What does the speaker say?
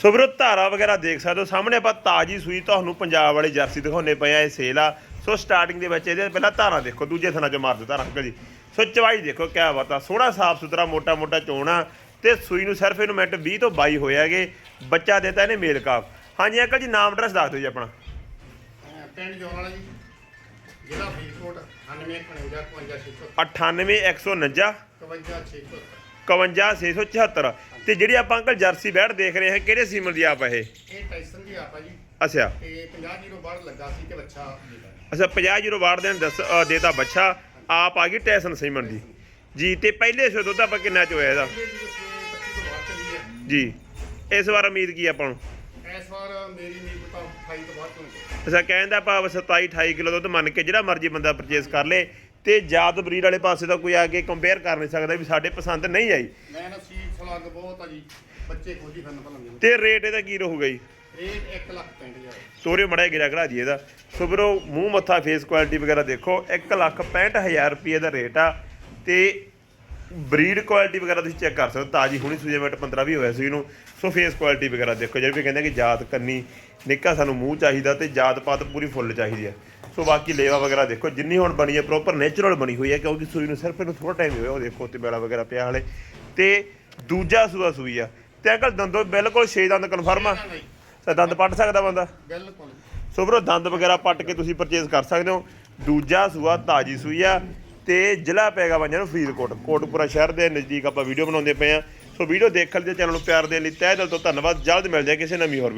ਸੋ ਵੀਰੋ ਧਾਰਾ ਵਗੈਰਾ ਦੇਖ ਸਕਦੇ ਹੋ। ਸਾਹਮਣੇ ਆਪਾਂ ਤਾਜੀ ਸੂਈ ਤੁਹਾਨੂੰ ਪੰਜਾਬ ਵਾਲੀ ਜਰਸੀ ਦਿਖਾਉਣੇ ਪਏ ਆ ਇਹ ਸੇਲ ਆ। ਸੋ ਸਟਾਰਟਿੰਗ ਦੇ ਵਿੱਚ ਇਹਦੇ ਪਹਿਲਾਂ ਧਾਰਾ ਦੇਖੋ ਦੂਜੇ ਥਣਾ ਚੋਂ ਮਾਰ ਦਿਓ ਧਾਰਾ ਅੰਕਲ ਜੀ। ਸੋ ਚਵਾਈ ਦੇਖੋ ਕਿਆ ਬਾਤ ਆ। ਸੋਹਣਾ ਸਾਫ਼ ਸੁਥਰਾ ਮੋਟਾ ਮੋਟਾ ਚੋਣਾ ਤੇ ਸੂਈ ਨੂੰ ਸਿਰਫ ਇਹਨੂੰ ਮਿੰਟ 20 ਤੋਂ 22 ਹੋਇਆਗੇ ਬੱਚਾ ਦਿੱਤਾ ਇਹਨੇ ਮੇਲ ਕਾਫ। ਹਾਂਜੀ ਅੰਕਲ ਜੀ ਨਾਮ ਐਡਰੈਸ ਦੱਸ ਦਿਓ ਜੀ ਆਪਣਾ। ਪਿੰਡ ਜੋਨ ਵਾਲਾ ਜੀ ਜ਼ਿਲ੍ਹਾ ਫਰੀਦਕੋਟ 91 55 98149 56 51674 ਤੇ ਜਿਹੜੀ ਆਪਾਂ ਅੰਕਲ ਜਰਸੀ ਬੈੜ ਦੇਖ ਰਹੇ ਹਾਂ ਕਿਹੜੇ ਸੀਮਨ ਦੀ ਆਪ ਇਹ? ਇਹ ਟਾਈਸਨ ਦੀ ਆਪਾ ਜੀ। ਅੱਛਾ। ਤੇ 50 ਜੀਰੋ ਬਾੜ ਲੱਗਾ ਸੀ ਤੇ ਬੱਚਾ ਦੇਦਾ ਅੱਛਾ 50 ਜੀਰੋ ਵਾਟ ਦੇ ਦੱਸ ਅ, ਦੇਤਾ ਬੱਚਾ। ਆਪ ਆ ਗਈ ਟੈਸਨ ਸੀਮਨ ਦੀ। ਜੀ ਤੇ ਪਹਿਲੇ ਸੋ ਦੁੱਧ ਆਪਾਂ ਕਿੰਨਾ ਚ ਹੋਇਆ ਇਹਦਾ? ਇਹ ਜੀ ਉਸਨੇ 25 ਤੋਂ ਬਾਅਦ ਚੱਲੀ ਹੈ। ਜੀ। ਇਸ ਵਾਰ ਉਮੀਦ ਕੀ ਆਪਾਂ ਨੂੰ? ਇਸ ਵਾਰ ਮੇਰੀ ਨੀਂਦ ਤਾਂ 28 ਤੋਂ ਬਾਅਦ ਤੋਂ ਅੱਛਾ ਕਹਿੰਦਾ ਭਾਵ 27 28 ਕਿਲੋ ਦੁੱਧ ਮੰਨ ਕੇ ਜਿਹੜਾ ਮਰਜ਼ੀ ਬੰਦਾ ਪਰਚੇਸ ਕਰ ਲੇ। ਤੇ ਜਾਤ ਬਰੀਡ ਵਾਲੇ ਪਾਸੇ ਤਾਂ ਕੋਈ ਆ ਕੇ ਕੰਪੇਅਰ ਕਰ ਨਹੀਂ ਸਕਦਾ ਵੀ ਸਾਡੇ ਪਸੰਦ ਨਹੀਂ ਆਈ। ਮੈਂ ਨਾ ਸੀਟ ਸਲੱਗ ਬਹੁਤ ਆ ਜੀ ਬੱਚੇ ਖੋਜੀ ਫਿਰਨ ਭਲੰਗੇ ਤੇ ਰੇਟ ਇਹਦਾ ਕੀ ਰਹੂਗਾ ਜੀ? ਰੇਟ 1 ਲੱਖ 65000 ਤੋਰੇ ਮੜਾ ਗਿਰਾ ਘੜਾ ਜੀ ਇਹਦਾ। ਸੋ ਵੀਰੋ ਮੂੰਹ ਮੱਥਾ ਫੇਸ ਕੁਆਲਿਟੀ ਵਗੈਰਾ ਦੇਖੋ 1 ਲੱਖ 65000 ਰੁਪਏ ਦਾ ਰੇਟ ਆ। ਤੇ ਬਰੀਡ ਕੁਆਲਿਟੀ ਵਗੈਰਾ ਤੁਸੀਂ ਚੈੱਕ ਕਰ ਸਕਦੇ ਹੋ। ਤਾਜੀ ਹੁਣੀ ਸੂਜੇ ਮਿੰਟ 15 ਵੀ ਹੋਇਆ ਸੀ ਇਹਨੂੰ। ਸੋ ਫੇਸ ਕੁਆਲਿਟੀ ਵਗੈਰਾ ਦੇਖੋ ਜਿਹੜੇ ਵੀ ਕਹਿੰਦੇ ਕਿ ਜਾਤ ਕੰਨੀ ਨਿੱਕਾ ਸਾਨੂੰ ਮੂੰਹ ਚਾਹੀਦਾ ਤੇ ਜਾਤ ਪਾਤ ਪੂਰੀ ਫੁੱਲ ਚਾਹੀਦੀ ਹੈ ਸੋ ਬਾਕੀ ਲੇਵਾ ਵਗੈਰਾ ਦੇਖੋ ਜਿੰਨੀ ਹੁਣ ਬਣੀ ਹੈ ਪ੍ਰੋਪਰ ਨੇਚਰਲ ਬਣੀ ਹੋਈ ਹੈ ਕਿਉਂਕਿ ਸੂਈ ਨੂੰ ਸਿਰਫ ਇਹਨੂੰ ਥੋੜਾ ਟਾਈਮ ਹੋਇਆ ਉਹ ਦੇਖੋ ਤੇ ਬੇਲਾ ਵਗੈਰਾ ਪਿਆ ਹਲੇ। ਤੇ ਦੂਜਾ ਸੂਆ ਸੂਈ ਆ। ਤੇ ਅੰਕਲ ਦੰਦੋ ਬਿਲਕੁਲ 6 ਦੰਦ ਕਨਫਰਮ ਆ? ਤਾਂ ਦੰਦ ਪੱਟ ਸਕਦਾ ਬੰਦਾ? ਬਿਲਕੁਲ। ਸੋ ਵੀਰੋ ਦੰਦ ਵਗੈਰਾ ਪੱਟ ਕੇ ਤੁਸੀਂ ਪਰਚੇਸ ਕਰ ਸਕਦੇ ਹੋ। ਦੂਜਾ ਸੂਆ ਤਾਜੀ ਸੂਈ ਆ। ਤੇ ਜ਼ਿਲ੍ਹਾ ਪੈਗਾ ਪੰਜਾਂ ਨੂੰ ਫਰੀਦਕੋਟ। ਕੋਟਪੁਰਾ ਸ਼ਹਿਰ ਦੇ ਨਜ਼ਦੀਕ ਆਪਾਂ ਵੀਡੀਓ ਬਣਾਉਂਦੇ ਪਏ ਆ ਸੋ ਵੀਡੀਓ ਦੇਖਣ ਲਈ ਚੈਨਲ ਨੂੰ ਪਿਆਰ ਦੇਣ ਲਈ ਤਹਿ ਦਿਲ ਤੋਂ ਧੰਨਵਾਦ। ਜਲਦ ਮਿਲਦੇ ਹਾਂ ਕਿਸੇ ਨਵੀਂ ਹੋਰ